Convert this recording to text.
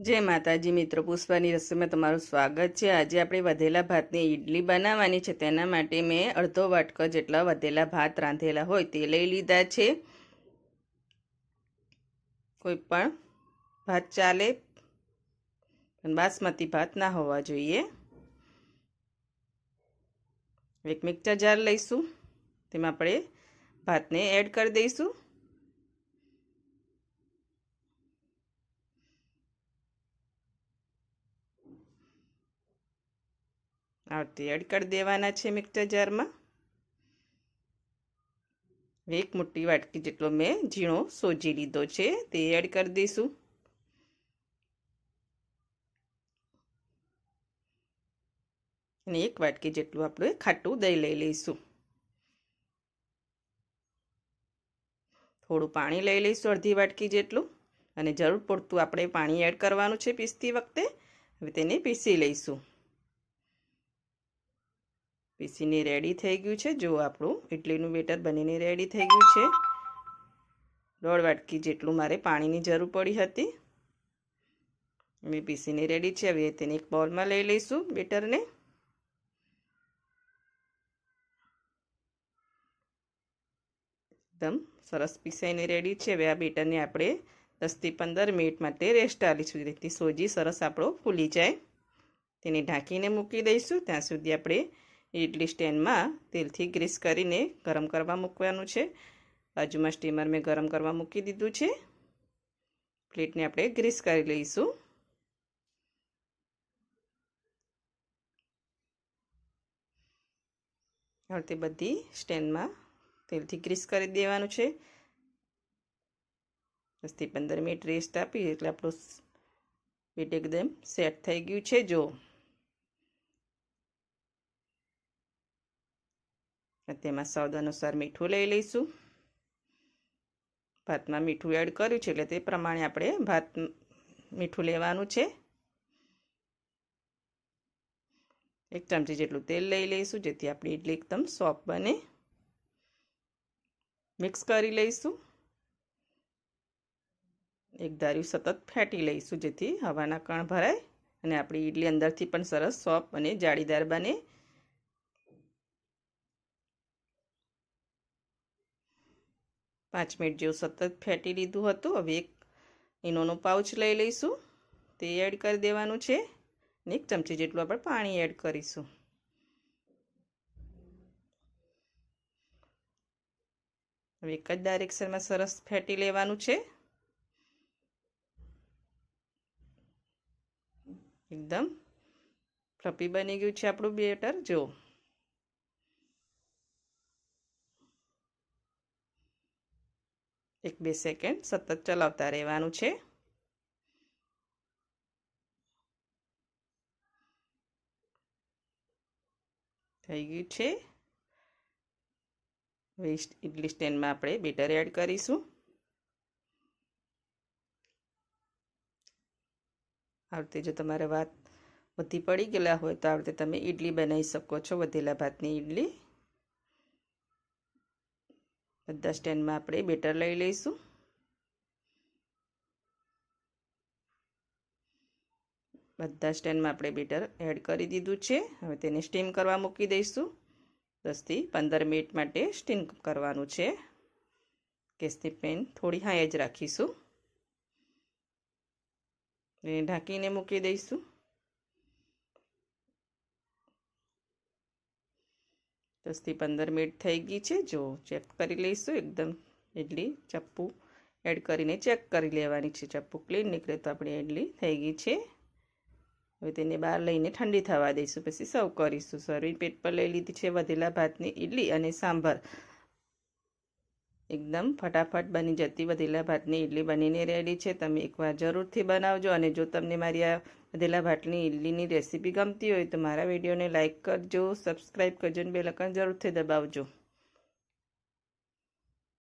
જય માતાજી મિત્રો, પુષ્પાની રસોઈમાં તમારું સ્વાગત છે. આજે આપણે વધેલા ભાતની ઈડલી બનાવવાની છે. તેના માટે મેં અડધો વાટકો જેટલા વધેલા ભાત રાંધેલા હોય તે લઈ લીધા છે. કોઈ પણ ભાત ચાલે પણ બાસમતી ભાત ના હોવા જોઈએ. એક મિક્સર જાર લઈશું. તેમાં આપણે ભાતને એડ કરી દઈશું. આવતી એડ કરી દેવાના છે મિક્સર જારમાં. એક મોટી વાટકી જેટલો મેં ઝીણો સોજી લીધો છે, તે એડ કરી દઈશું. અને એક વાટકી જેટલું આપણે ખાટું દહીં લઈ લઈશું. થોડું પાણી લઈ લઈશું અડધી વાટકી જેટલું. અને જરૂર પડતું આપણે પાણી એડ કરવાનું છે પીસતી વખતે. હવે તેને પીસી લઈશું. પીસીને રેડી થઈ ગયું છે. જો આપણું ઇડલીનું બેટર બનીને રેડી થઈ ગયું છે. દોઢ વાટકી જેટલું મારે પાણીની જરૂર પડી હતી. મેં પીસીને રેડી છે. હવે તેને એક બોલમાં લઈ લઈશું બેટરને. એકદમ સરસ પીસાઈને રેડી છે. હવે આ બેટરને આપણે દસથી પંદર મિનિટ માટે રેસ્ટ આપીશું. જેથી સોજી સરસ આપણો ફૂલી જાય. તેને ઢાંકીને મૂકી દઈશું. ત્યાં સુધી આપણે ઇડલી સ્ટેન્ડમાં તેલથી ગ્રીસ કરીને ગરમ કરવા મૂકવાનું છે. બાજુમાં સ્ટીમર મેં ગરમ કરવા મૂકી દીધું છે. પ્લેટને આપણે ગ્રીસ કરી લઈશું. હવે તે બધી સ્ટેન્ડમાં તેલથી ગ્રીસ કરી દેવાનું છે. દસથી પંદર મિનિટ રેસ્ટ આપી એટલે આપણું પેટ એકદમ સેટ થઈ ગયું છે. જો તેમાં સ્વાદ અનુસાર મીઠું લઈ લઈશું. ભાતમાં મીઠું એડ કર્યું છે એટલે તે પ્રમાણે આપણે ભાત મીઠું લેવાનું છે. એક ચમચી જેટલું તેલ લઈ લઈશું, જેથી આપણી ઇડલી એકદમ સોફ્ટ બને. મિક્સ કરી લઈશું. એક ધાર્યું સતત ફેટી લઈશું, જેથી હવાના કણ ભરાય અને આપણી ઇડલી અંદરથી પણ સરસ સોફ્ટ અને જાળીદાર બને. પાંચ મિનિટ જેવું સતત ફેટી લીધું હતું. હવે એક ઇનોનું પાઉચ લઈ લઈશું. તે એડ કરી દેવાનું છે. અને એક ચમચી જેટલું આપણે પાણી એડ કરીશું. હવે એક જ ડાયરેક્શનમાં સરસ ફેટી લેવાનું છે. એકદમ ફ્લપી બની ગયું છે આપણું બેટર. જો એક બે સેકન્ડ સતત ચલાવતા રહેવાનું છે. થઈ ગયું છે. વેસ્ટ ઇડલી સ્ટેન્ડમાં આપણે બેટર એડ કરીશું. આ જો તમારે વાત વધી પડી ગયેલા હોય તો આ તમે ઇડલી બનાવી શકો છો, વધેલા ભાતની ઇડલી બધા સ્ટેન્ડમાં આપણે બેટર લઈ લઈશું. બધા સ્ટેન્ડમાં આપણે બેટર એડ કરી દીધું છે. હવે તેને સ્ટીમ કરવા મૂકી દઈશું. દસથી પંદર મિનિટ માટે સ્ટીમ કરવાનું છે. ગેસની પેન થોડી હાઈ જ રાખીશું. એને ઢાંકીને મૂકી દઈશું. દસથી પંદર મિનિટ થઈ ગઈ છે. જો ચેક કરી લઈશું. એકદમ ઇડલી ચપ્પુ એડ કરીને ચેક કરી લેવાની છે. ચપ્પુ ક્લીન નીકળે તો આપણી ઇડલી થઈ ગઈ છે. હવે તેને બહાર લઈને ઠંડી થવા દઈશું. પછી સર્વ કરીશું. સર્વિંગ પેટ પર લઈ લીધી છે વધેલા ભાતની ઇડલી અને સાંભર. એકદમ ફટાફટ બની જતી વધેલા ભાતની ઇડલી બનીને રેડી છે. તમે એકવાર જરૂરથી બનાવજો અને જો તમને મારી આ વધેલા ભાતની ઇડલીની રેસીપી ગમતી હોય તો મારા વિડીયોને લાઇક કરજો સબસ્ક્રાઈબ કરજો અને બેલકન જરૂરથી દબાવજો.